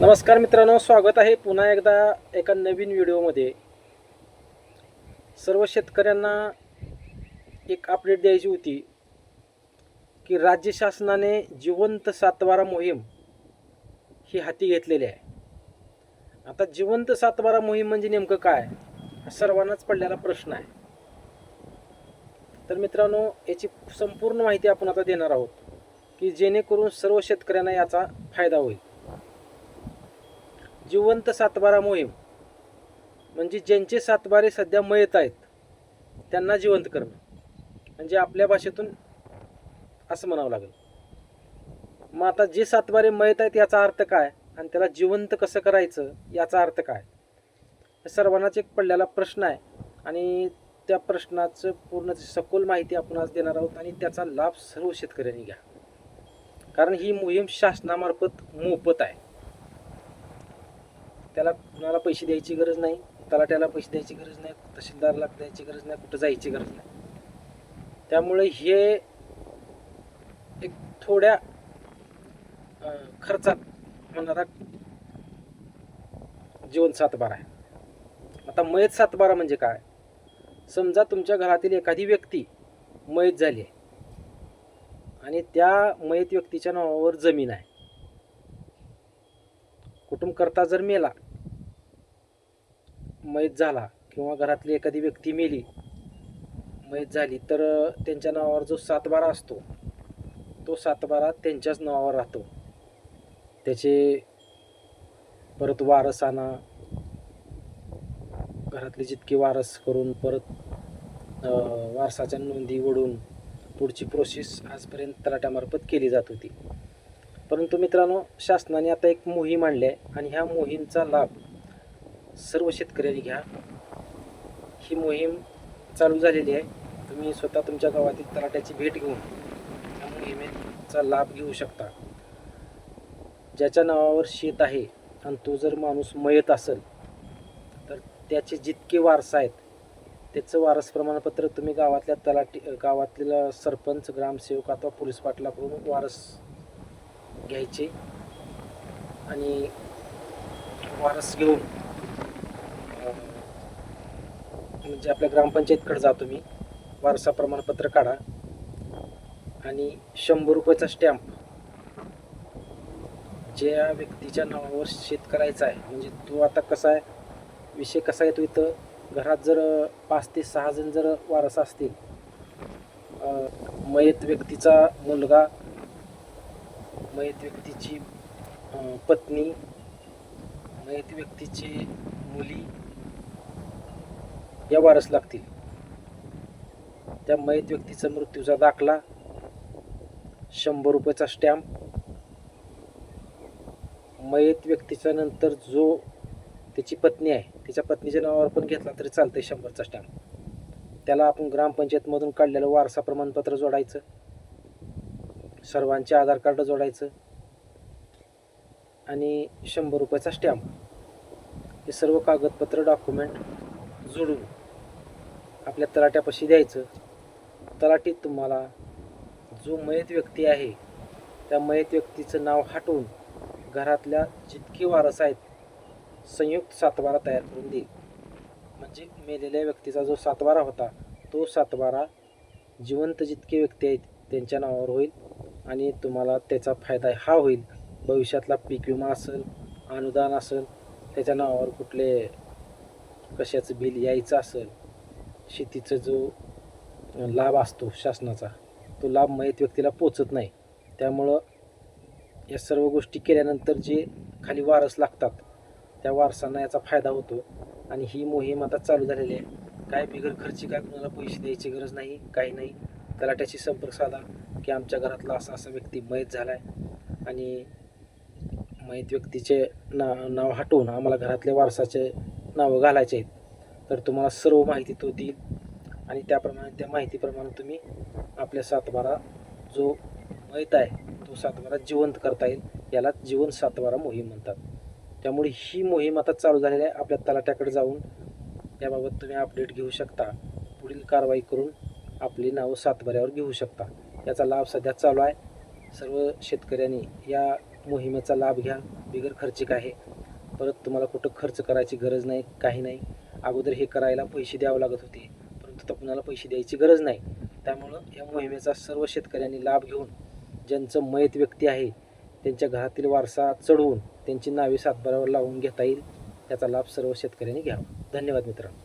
नमस्कार मित्रांनो स्वागत आहे पुन्हा एकदा एका नवीन व्हिडिओमध्ये. सर्व शेतकऱ्यांना एक अपडेट द्यायची होती की राज्य शासनाने जिवंत सातबारा मोहीम ही हाती घेतलेली आहे. आता जिवंत सातबारा मोहीम म्हणजे नेमकं काय? हा सर्वांनाच पडलेला प्रश्न आहे. तर मित्रांनो याची संपूर्ण माहिती आपण आता देणार आहोत की जेणेकरून सर्व शेतकऱ्यांना याचा फायदा होईल. जिवंत सातबारा मोहीम. म्हणजे ज्यांचे सातबारे सध्या मयत आहेत त्यांना जिवंत करणं. म्हणजे आपल्या भाषेतून असं म्हणावं लागेल. मग आता जे सातबारे मयत आहेत याचा अर्थ काय? आणि त्याला जिवंत कसं करायचं याचा अर्थ काय? सर्वांनाच एक पडलेला प्रश्न आहे. आणि त्या प्रश्नाचं पूर्ण सखोल माहिती आपण आज देणार आहोत आणि त्याचा लाभ सर्व शेतकऱ्यांनी घ्या. कारण ही मोहीम शासनामार्फत मोफत आहे. त्याला कुणाला पैसे द्यायची गरज नाही तलाट्याला पैसे द्यायची गरज नाही तहसीलदारला द्यायची गरज नाही कुठं जायची गरज नाही. त्यामुळे हे एक थोड्या खर्चात म्हणणारा जीवन सातबारा आहे. आता मयत सातबारा म्हणजे काय? समजा तुमच्या घरातील एखादी व्यक्ती मयत झाली आहे आणि त्या मयत व्यक्तीच्या नावावर जमीन आहे. कुटुंबकर्ता जर मेला मयत झाला किंवा घरातली एखादी व्यक्ती मेली मयत झाली तर त्यांच्या नावावर जो सातबारा असतो तो सातबारा त्यांच्याच नावावर राहतो. त्याचे परत वारस आणा घरातले जितके वारस करून परत वारसाच्या नोंदी ओढून पुढची प्रोसेस आजपर्यंत तलाट्यामार्फत केली जात होती. परंतु मित्रांनो शासनाने आता एक मोहीम आणली आहे आणि ह्या मोहीमचा लाभ सर्व शेतकऱ्यांनी घ्या. ही मोहीम चालू झालेली आहे. तुम्ही स्वतः तुमच्या गावातील तलाट्याची भेट घेऊन या मोहिमेचा लाभ घेऊ शकता. ज्याच्या नावावर शेत आहे आणि तो जर माणूस मयत असेल तर त्याचे जितके वारस आहेत त्याचं वारस प्रमाणपत्र तुम्ही गावातल्या तलाटी गावातल्या सरपंच ग्रामसेवक अथवा पोलीस पाटलाकडून वारस घ्यायचे आणि वारस घेऊन म्हणजे आपल्या ग्रामपंचायतकडे जातो मी. वारसा प्रमाणपत्र काढा. आणि शंभर रुपयाचा स्टॅम्प. ज्या व्यक्तीच्या नावावर शेत करायचा आहे म्हणजे तो आता कसा आहे विषय कसा येतो इथं घरात जर पाच ते सहा जण जर वारस असतील मयत व्यक्तीचा मुलगा मयत व्यक्तीची पत्नी मयत व्यक्तीची मुली या वारस लागतील. त्या मयत व्यक्तीचा मृत्यूचा दाखला शंभर रुपयाचा स्टॅम्प मयत व्यक्तीच्या नंतर जो त्याची पत्नी आहे तिच्या पत्नीच्या नावावर पण घेतला तरी चालतंय शंभरचा स्टॅम्प. त्याला आपण ग्रामपंचायतमधून काढलेलं वारसा प्रमाणपत्र जोडायचं सर्वांचे आधार कार्ड जोडायचं आणि शंभर रुपयाचा स्टॅम्प. हे सर्व कागदपत्र डॉक्युमेंट जोडून आपल्या तलाट्यापाशी द्यायचं. तलाटीत तुम्हाला जो मयत व्यक्ती आहे त्या मयत व्यक्तीचं नाव हटवून घरातल्या जितके वारस आहेत संयुक्त सातबारा तयार करून देईल म्हणजे मेलेल्या व्यक्तीचा जो सातबारा होता तो सातबारा जिवंत जितके व्यक्ती आहेत त्यांच्या नावावर होईल आणि तुम्हाला त्याचा फायदा हा होईल. भविष्यातला पीक विमा असेल अनुदान असेल त्याच्या नावावर कुठले कशाचं बिल यायचं असेल शेतीचा जो लाभ असतो शासनाचा तो लाभ मयत व्यक्तीला पोचत नाही. त्यामुळं या सर्व गोष्टी केल्यानंतर जे खाली वारस लागतात त्या वारसांना याचा फायदा होतो. आणि ही मोहीम आता चालू झालेली आहे. काय बिगर खर्ची काय कुणाला पैसे द्यायची गरज नाही काही नाही. तलाट्याशी संपर्क साधा की आमच्या घरातला असा असा व्यक्ती मयत झाला आहे आणि मयत व्यक्तीचे ना नाव हटवून आम्हाला घरातल्या वारसाचे नावं घालायचे आहेत. तर तुम्हाला सर्व माहिती तो देईल. आणि त्याप्रमाणे त्या माहितीप्रमाणे तुम्ही आपल्या सातबारा जो मैत आहे तो सातबारा जिवंत करता येईल. याला जीवन सातबारा मोहीम म्हणतात. त्यामुळे ही मोहीम आता चालू झालेली आहे. आपल्या तलाट्याकडे जाऊन याबाबत तुम्ही अपडेट घेऊ शकता. पुढील कारवाई करून आपली नावं सातबाऱ्यावर घेऊ शकता. याचा लाभ सध्या चालू आहे. सर्व शेतकऱ्यांनी या मोहिमेचा लाभ घ्या. बिगर खर्चिक आहे. परत तुम्हाला कुठं खर्च करायची गरज नाही काही नाही. अगोदर हे करायला पैसे द्यावे लागत होते परंतु आता कुणाला पैसे द्यायची गरज नाही. त्यामुळं या मोहिमेचा सर्व शेतकऱ्यांनी लाभ घेऊन ज्यांचं मयत व्यक्ती आहे त्यांच्या घरातील वारसा चढवून त्यांची नावे सातबारावर लावून घेता येईल याचा लाभ सर्व शेतकऱ्यांनी घ्यावा. धन्यवाद मित्रांनो.